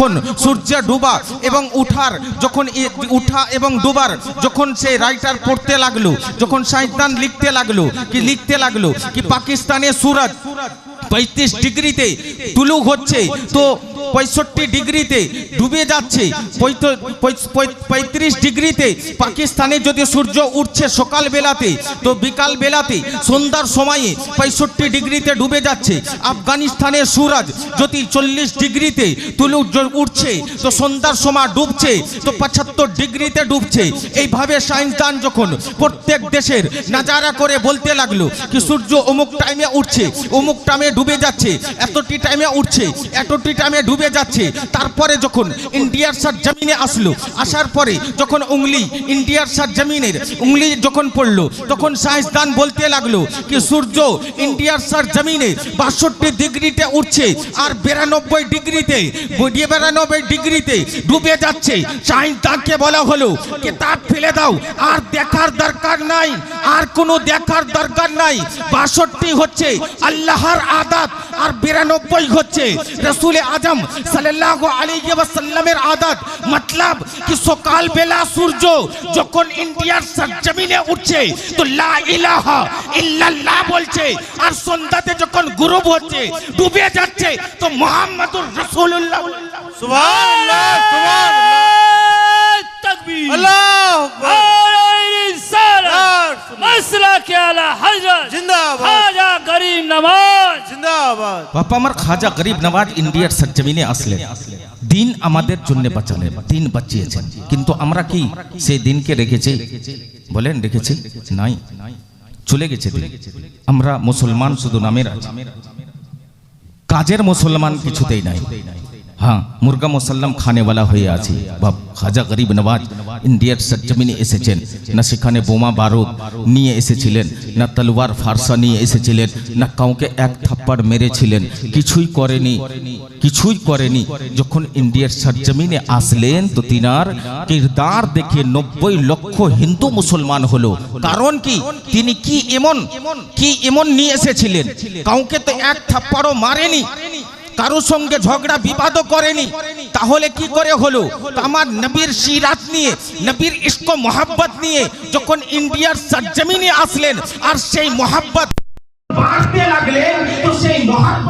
যখন সূর্য ডুবা এবং উঠার, যখন উঠা এবং ডুবার, যখন সে রাইটার পড়তে লাগল, যখন সাইদান লিখতে লাগল, কি লিখতে লাগল, কি পাকিস্তানে সুরত পঁয়ত্রিশ ডিগ্রিতে তুলুক হচ্ছে, তো পঁয়ষট্টি ডিগ্রিতে ডুবে যাচ্ছে। পঁয়ত- পঁয়- পঁয়- পঁয়ত্রিশ ডিগ্রিতে পাকিস্তানে যদি সূর্য উঠছে সকাল বেলাতে তো বিকাল বেলাতে সন্ধ্যার সময়ে পঁয়ষট্টি ডিগ্রিতে ডুবে যাচ্ছে। আফগানিস্তানের সুরজ যদি চল্লিশ ডিগ্রিতে তুলু উঠছে, তো সন্ধ্যার সময় ডুবছে, তো পঁচাত্তর ডিগ্রিতে ডুবছে। এইভাবে সায়েন্সদান যখন প্রত্যেক দেশের নাজারা করে বলতে লাগল কি, সূর্য অমুক টাইমে উঠছে, অমুক টাইমে ডুবে যাচ্ছে, এতটি টাইমে উঠছে, এতটি টাইমে ডুবে যাচ্ছে। তারপরে যখন ইন্ডিয়ার সার জমিনে আসলো, আসার পরে যখন উংলি, ইন্ডিয়ার সার জমিনের উংলি যখন পড়ল, তখন সায়েন্সদান বলতে লাগল কি, সূর্য, ইন্ডিয়ার সার জমিনে বাষট্টি ডিগ্রিতে উঠছে আর বিরানব্বই ডিগ্রিতে বিরানব্বই ডিগ্রিতে ডুবে যাচ্ছে। সায়েন্সদানকে বলা হলো, কিতাব ফেলে দাও, আর দেখার দরকার নাই, আর কোনো দেখার দরকার নাই। বাষট্টি হচ্ছে আল্লাহর আদাত আর বিরানব্বই হচ্ছে রসুল আজম সাল্লাল্লাহু আলাইহি ওয়াসাল্লামের আদত মতলব কি সকাল বেলা সূর্য যখন ইন্ডিয়ার সরজমিনে উঠছে তো লা ইলাহা ইল্লাল্লাহ বলছে আর সন্ধ্যাতে যখন গুরুব হচ্ছে ডুবে যাচ্ছে তো মুহাম্মাদুর রাসূলুল্লাহ। সুবহানাল্লাহ সুবহানাল্লাহ। তাকবীর। আল্লাহু আকবার। ইনসান মাসলা কে আলা হযরত। জিন্দাবাদ। হাজা গরিব নামাজ। জিন্দাবাদ। বাবা আমার খাজা গরিব নওয়াজ ইন্ডিয়ার সরজমিনে আসলেন। দিন আমাদের জন্য বাঁচালেন, দিন বাঁচিয়েছেন। কিন্তু আমরা কি সেই দিনকে রেখেছি? বলেন, রেখেছি? নাই। চলে গেছে আমরা মুসলমান শুধু নামের কাজের মুসলমান কিছুতেই নাই। হ্যাঁ মুরগা মুসাল্লাম খানেওয়ালা হয়ে আছি বাপ খাজা গরিব নওয়াজ ইন্ডিয়ার সরজমিনে এসেছেন না সেখানে বোমা বারুদ নিয়ে এসেছিলেন না তলোয়ার ফারসা নিয়ে এসেছিলেন না কাউকে এক থাপ্পড় মেরেছিলেন কিছুই করেনি কিছুই করেনি যখন ইন্ডিয়ার সরজমিনে আসলেন তো তিনার কিরদার দেখে নব্বই লক্ষ হিন্দু মুসলমান হলো কারণ কি তিনি কি এমন কি এমন নিয়ে এসেছিলেন কাউকে তো এক থাপ্পড়ও মারেনি কারোর সঙ্গে ঝগড়া বিবাদও করেনি। তাহলে কি করে হলো? আমার নবীর সিরাত নিয়ে, নবীর ইস্ক মোহাব্বত নিয়ে যখন ইন্ডিয়ার সরজমিনে আসলেন, আর সেই মোহাব্বত বাড়তে লাগলেন, তো সেই মোহাব্বত